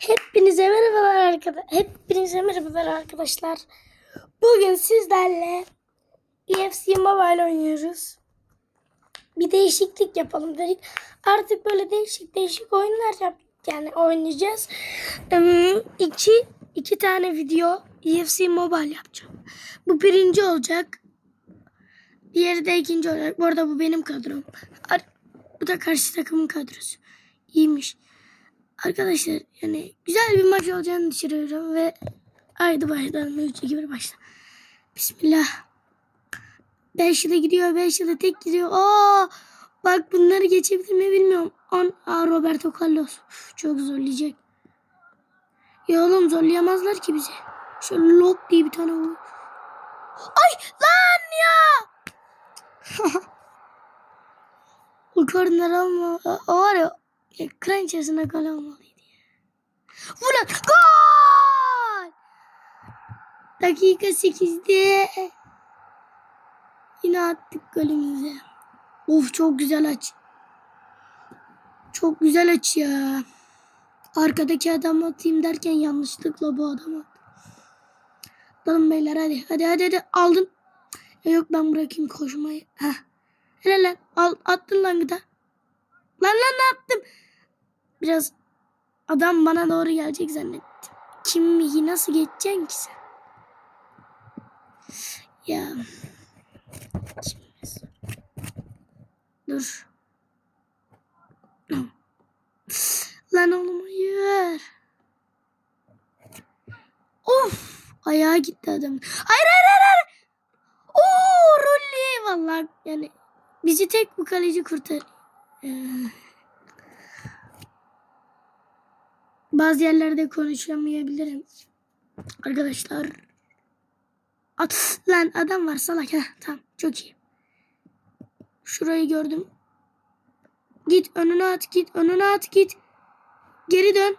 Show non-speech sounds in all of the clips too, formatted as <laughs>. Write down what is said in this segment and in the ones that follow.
Hepinize merhabalar arkadaşlar. Hepinize merhabalar arkadaşlar. Bugün sizlerle EFC Mobile oynuyoruz. Bir değişiklik yapalım dedik. Artık böyle değişik değişik oyunlar yap yani oynayacağız. Im, iki, tane video EFC Mobile yapacağım. Bu birinci olacak. Diğeri de ikinci olacak. Bu arada bu benim kadrom. Bu da karşı takımın kadrosu. İyiymiş. Arkadaşlar yani güzel bir maç olacağını düşünüyorum ve haydi başlayalım. 3 2 1 başla. Bismillah. 5 yıla gidiyor, 5 yıla tek gidiyor. Aa! Bak bunları geçebilir mi bilmiyorum. On, aa, Roberto Carlos. Uf, çok zorlayacak. Ya oğlum zorlayamazlar ki bizi. Şöyle lock diye bir tane vur. Ay lan ya! <laughs> korner alma. O var ya ekran içerisinde gol olmalıydı ya. Vur lan. Gol! Dakika 8'de yine attık golümüzü. Of çok güzel aç. Çok güzel aç ya. Arkadaki adam atayım derken yanlışlıkla bu adam attı. Beyler hadi. Hadi hadi hadi aldın. Ya yok ben bırakayım koşmayı. Heh. Helal lan. Al, attın lan gıda. Lan lan ne yaptım? Biraz adam bana doğru gelecek zannettim. Kim nasıl geçeceksin ki sen? Ya. Şimdi- Dur. Lan oğlum hayır. Of. Ayağa gitti adam. Hayır hayır hayır. hayır. Oo rolli. Vallahi yani bizi tek bu kaleci kurtar. Ee, bazı yerlerde konuşamayabilirim. Arkadaşlar. At lan adam var salak. Heh, tamam çok iyi. Şurayı gördüm. Git önüne at git önüne at git. Geri dön.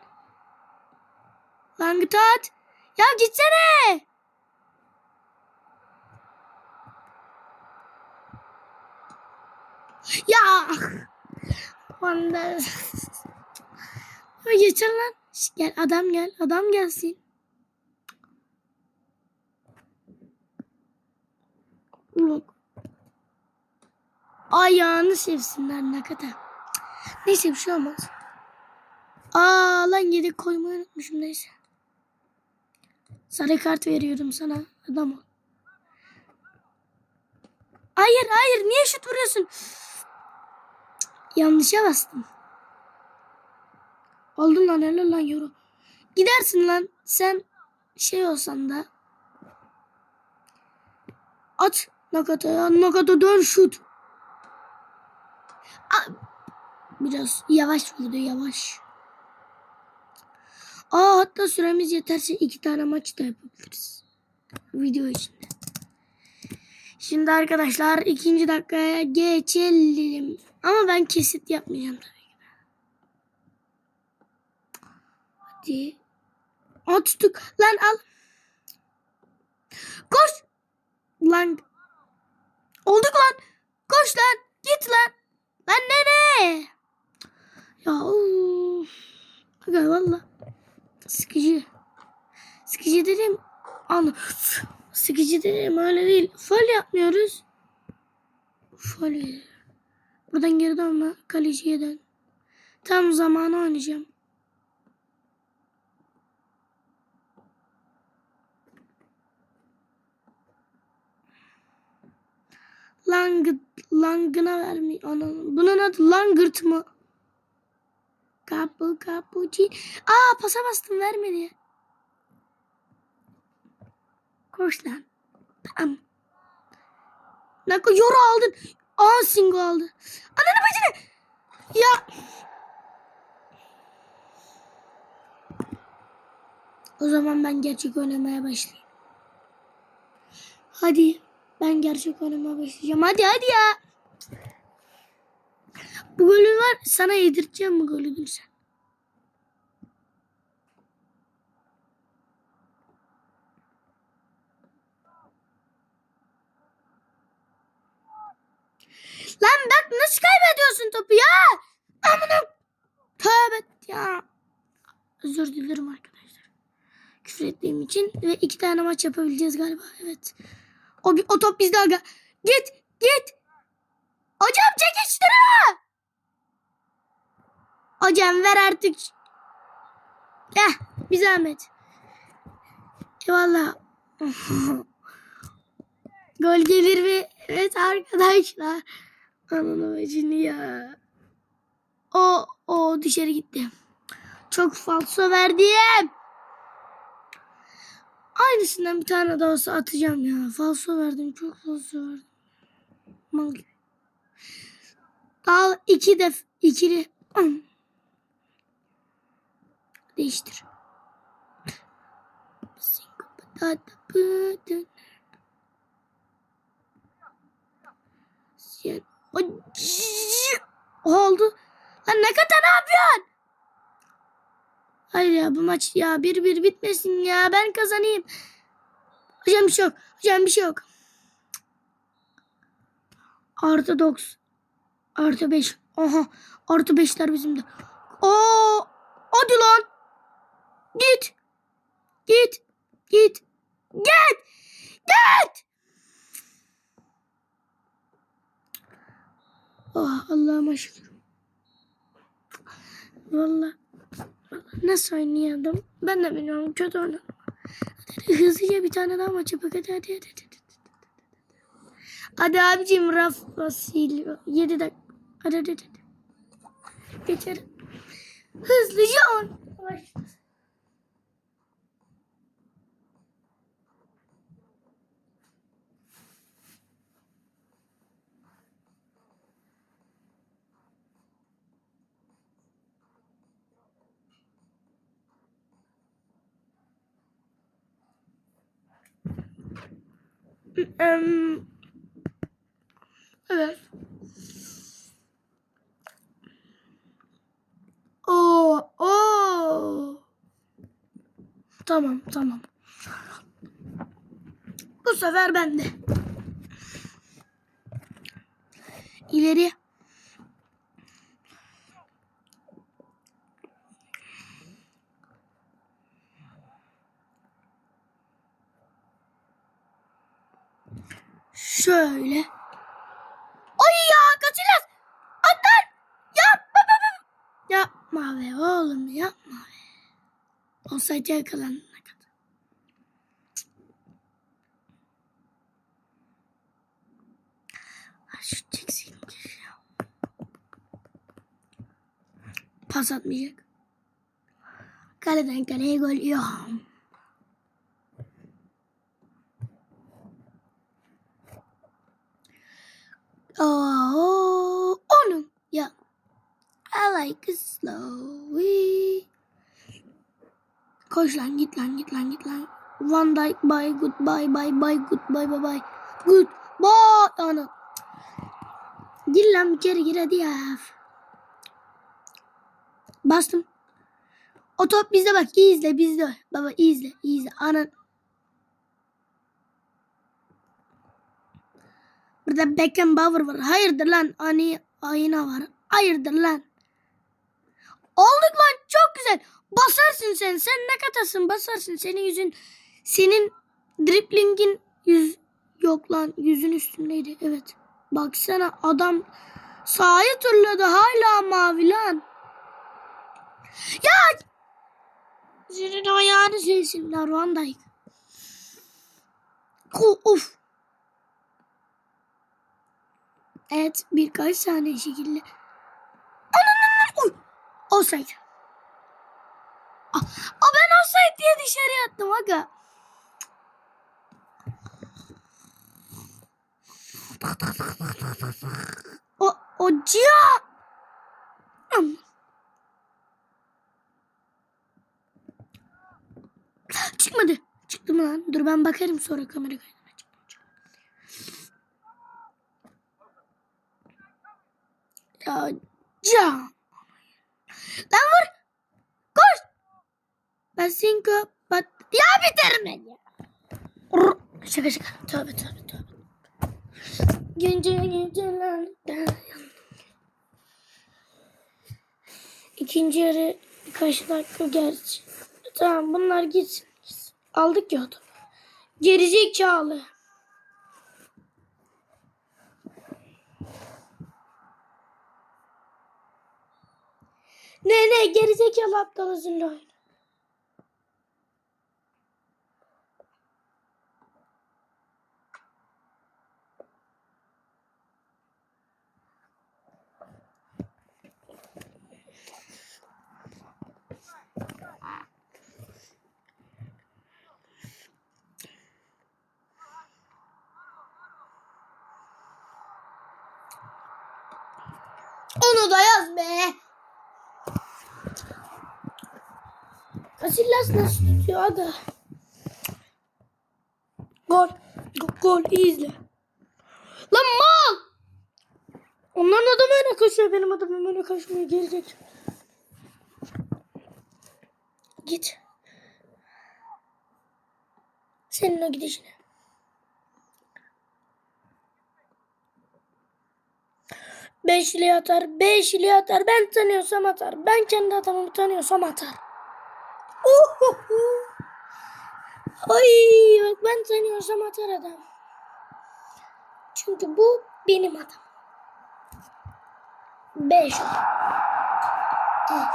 Lan git at. Ya gitsene. Ya. Wonder. Ya Geçer lan. Gel adam gel. Adam gelsin. Ulan. Ayağını sevsinler ne kadar. Neyse bir şey olmaz. Aa lan yedek koymayı unutmuşum neyse. Sarı kart veriyorum sana. Adam ol. Hayır hayır niye şut vuruyorsun? Yanlışa bastım. Oldun lan helal lan yoru. Gidersin lan sen şey olsan da. At Nakata'ya. Nakata dön şut. Biraz yavaş vurdu yavaş. Aa hatta süremiz yeterse iki tane maç da yapabiliriz. Video içinde. Şimdi arkadaşlar ikinci dakikaya geçelim. Ama ben kesit yapmayacağım tabii Hadi. Aa tuttuk. Lan al. Koş. Lan. Olduk lan. Koş lan. Git lan. Lan nereye? Ya of. Aga valla. Sıkıcı. Sıkıcı dedim. Anla. Sıkıcı dedim öyle değil. Fol yapmıyoruz. Fol. Buradan geri dönme. Kaleciye dön. Tam zamanı oynayacağım. Langıt, langına vermi. Anam. Bunun adı langırt mı? Kapı kapıcı. Aa pasa bastım vermedi. Koş lan. Tamam. Nako yoru aldın. Aa singo aldı. Ananı bacını. Ya. O zaman ben gerçek oynamaya başlayayım. Hadi. Ben gerçek oynamaya başlayacağım. Hadi hadi ya. Bu golü var. Sana yedireceğim bu golü Gülsen. Lan bak nasıl kaybediyorsun topu ya? Amına. Tövbe ya. Özür dilerim arkadaşlar. Küfür ettiğim için ve iki tane maç yapabileceğiz galiba. Evet. O, o top bizde aga. Git git. Hocam çekiştirme. Hocam ver artık. Heh bir zahmet. Eyvallah. <laughs> Gol gelir mi? Evet arkadaşlar. Ananı bacını ya. O, o dışarı gitti. Çok falso verdim. Aynısından bir tane daha olsa atacağım ya. Falso verdim. Çok falso verdim. Mal gibi. Daha iki def ikili. Değiştir. Oldu. Lan ne kadar ne yapıyorsun? Hayır ya bu maç ya bir bir bitmesin ya ben kazanayım. Hocam bir şey yok. Hocam bir şey yok. Artı 9. Artı 5. Aha. Artı 5'ler bizim de. Oo. Hadi lan. Git. Git. Git. Git. Git. Oh Allah'ıma şükür. Vallahi nasıl oynayalım? Ben de bilmiyorum. Kötü oynadım. Hızlıca bir tane daha maç yapak. Hadi hadi hadi. Hadi, hadi abicim Raf Vasil. 7 dakika. Hadi hadi hadi. Geçerim. Hızlıca on. Başla. Evet. Oo, oo. Tamam, tamam. Bu sefer bende. İleri. Şöyle. Ay ya kaçacağız. Atlar. Yapma baba. Yapma be oğlum yapma be. Olsaydı yakalanana kadar. Ha, Şu çeksin. Pas atmayacak. Kaleden kaleye gol yok. Oh, onu. Ya. I like it slowly. Koş lan git lan git lan git lan. Van Dijk bye goodbye bye bye goodbye bye bye. Goodbye. Ana. Gir lan bir kere gir hadi ya. Bastım. O top bizde bak izle bizde. Baba izle izle. Ana. Burada Beckenbauer var. Hayırdır lan? Ani ayna var. Hayırdır lan? Olduk lan çok güzel. Basarsın sen. Sen ne katasın basarsın. Senin yüzün senin driplingin yüz yok lan yüzün üstündeydi. Evet. Baksana adam sahayı turladı hala mavi lan. Ya senin ayağını silsinler Van Dijk. Uf. Evet birkaç saniye şekilde. Olsaydı. Aa, ben olsaydı diye dışarı attım aga. O, o cia. Çıkmadı. Çıktı mı lan? Dur ben bakarım sonra kamera kaydına. Ya ca. Lan vur. Koş. Ben seni kapat. Ya biterim ya. Rr. Şaka şaka. Tövbe tövbe tövbe. Gece gecelerde. İkinci yarı Birkaç dakika gerçi. Tamam bunlar gitsin. Aldık ya adamı. Gerizekalı. Ne ne gerizekalı aptal özürlü oyun. Onu da yaz be. Casillas nasıl tutuyor aga? Gol. Go- Gol iyi izle. Lan mal. Onların adamı öne koşuyor. Benim adamım öne koşmuyor. Gelecek. Git. Senin o gidişine. Beşli atar, beşli atar. Ben tanıyorsam atar. Ben kendi adamımı tanıyorsam atar. Uhuhu. Ay bak ben tanıyorsam atar adam. Çünkü bu benim adam. Beş. Evet.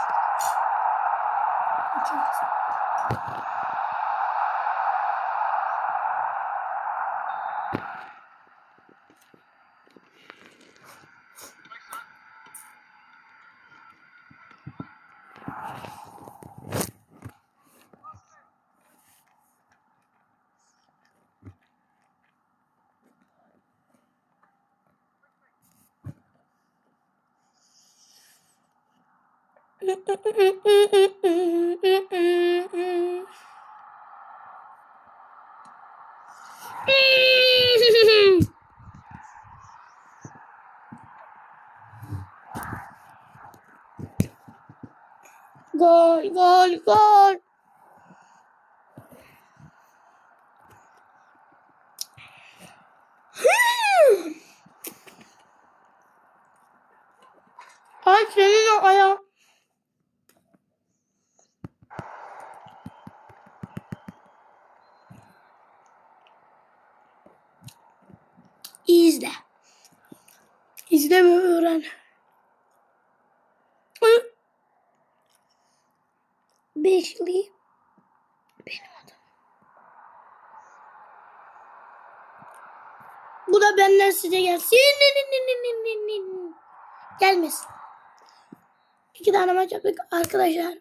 Gol, gol, gol. Ay senin o ayağı. İyi izle. İzle ve öğren. Beşli benim adım. Bu da benden size gelsin. Gelmesin. İki tane maç yaptık arkadaşlar.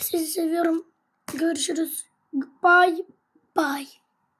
Sizi seviyorum. Görüşürüz. Bye bye.